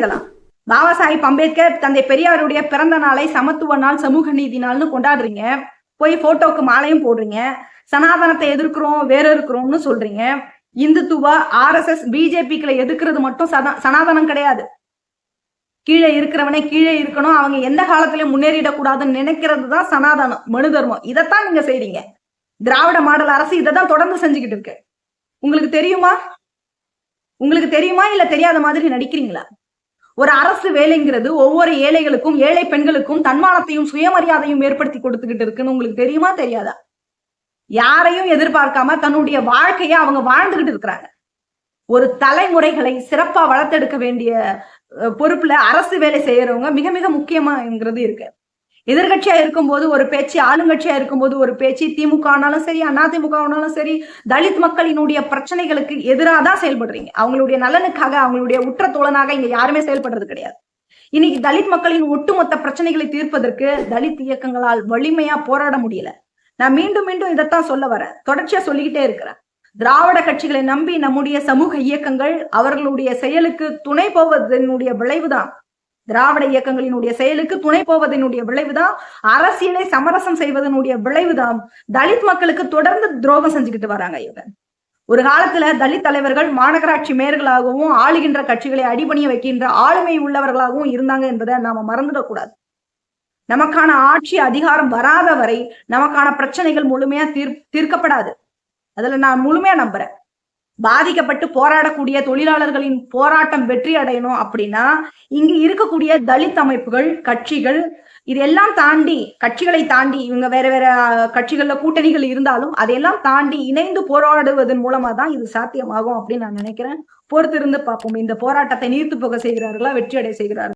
இதெல்லாம் பாபா சாஹிப் அம்பேத்கர் தந்தை பெரியாருடைய பிறந்த நாளை சமத்துவ நாள் சமூக நீதி நாள்னு கொண்டாடுறீங்க. போய் போட்டோக்கு மாலையும் போடுறீங்க. சனாதனத்தை எதிர்க்கிறோம் வேற இருக்கிறோம்னு சொல்றீங்க. இந்துத்துவா ஆர்எஸ்எஸ் பிஜேபிக்களை எதிர்க்கிறது மட்டும் சதா- சனாதனம் கிடையாது. கீழே இருக்கிறவனே கீழே இருக்கணும். அவங்க எந்த காலத்திலயும் முன்னேறிடக்கூடாதுன்னு நினைக்கிறது தான் சனாதனம் மனு தர்மம். இதைத்தான் நீங்க செய்றீங்க. திராவிட மாடல் அரசு இதை தான் தொடர்ந்து செஞ்சுக்கிட்டு இருக்கு. உங்களுக்கு தெரியுமா? உங்களுக்கு தெரியுமா இல்ல தெரியாத மாதிரி நடிக்கிறீங்களா? ஒரு அரசு வேலைங்கிறது ஒவ்வொரு ஏழைகளுக்கும் ஏழை பெண்களுக்கும் தன்மானத்தையும் சுயமரியாதையும் ஏற்படுத்தி கொடுத்துக்கிட்டு இருக்குன்னு உங்களுக்கு தெரியுமா தெரியாதா? யாரையும் எதிர்பார்க்காம தன்னுடைய வாழ்க்கைய அவங்க வாழ்ந்துகிட்டு இருக்கிறாங்க. ஒரு தலைமுறைகளை சிறப்பா வளர்த்தெடுக்க வேண்டிய அஹ், பொறுப்புல அரசு வேலை செய்யறவங்க மிக மிக முக்கியமாங்கிறது இருக்கு. எதிர்கட்சியா இருக்கும்போது ஒரு பேச்சு ஆளுங்கட்சியா இருக்கும்போது ஒரு பேச்சு திமுக ஆனாலும் சரி அதிமுக ஆனாலும் சரி தலித் மக்களினுடைய பிரச்சனைகளுக்கு எதிராக தான் செயல்படுறீங்க. அவங்களுடைய நலனுக்காக அவங்களுடைய உற்ற தோழனாக இங்க யாருமே செயல்படுறது கிடையாது. இன்னைக்கு தலித் மக்களின் ஒட்டுமொத்த பிரச்சனைகளை தீர்ப்பதற்கு தலித் இயக்கங்களால் வலிமையா போராட முடியல. நான் மீண்டும் மீண்டும் இதைத்தான் சொல்ல வரேன். தொடர்ச்சியா சொல்லிக்கிட்டே இருக்கிறேன். திராவிட கட்சிகளை நம்பி நம்முடைய சமூக இயக்கங்கள் அவர்களுடைய செயலுக்கு துணை போவதனுடைய விளைவுதான். திராவிட இயக்கங்களினுடைய செயலுக்கு துணை போவதனுடைய விளைவுதான் அரசியலை சமரசம் செய்வதனுடைய விளைவுதான் தலித் மக்களுக்கு தொடர்ந்து துரோகம் செஞ்சுக்கிட்டு வராங்க இவங்க. ஒரு காலத்துல தலித் தலைவர்கள் மாநகராட்சி மேயர்களாகவும் ஆளுகின்ற கட்சிகளை அடிபணிய வைக்கின்ற ஆளுமை உள்ளவர்களாகவும் இருந்தாங்க என்பதை நாம மறந்துடக்கூடாது. நமக்கான ஆட்சி அதிகாரம் வராத வரை நமக்கான பிரச்சனைகள் முழுமையா தீர் தீர்க்கப்படாது. அதுல நான் முழுமையா நம்புறேன். பாதிக்கப்பட்டு போராடக்கூடிய தொழிலாளர்களின் போராட்டம் வெற்றி அடையணும் அப்படின்னா இங்கு இருக்கக்கூடிய தலித் அமைப்புகள் கட்சிகள் இதெல்லாம் தாண்டி கட்சிகளை தாண்டி இவங்க வேற வேற கட்சிகள்ல கூட்டணிகள் இருந்தாலும் அதையெல்லாம் தாண்டி இணைந்து போராடுவதன் மூலமா தான் இது சாத்தியமாகும் அப்படின்னு நான் நினைக்கிறேன். பொறுத்திருந்து பார்ப்போம். இந்த போராட்டத்தை நீர்த்து போக செய்கிறார்களா வெற்றி அடைய செய்கிறார்கள்?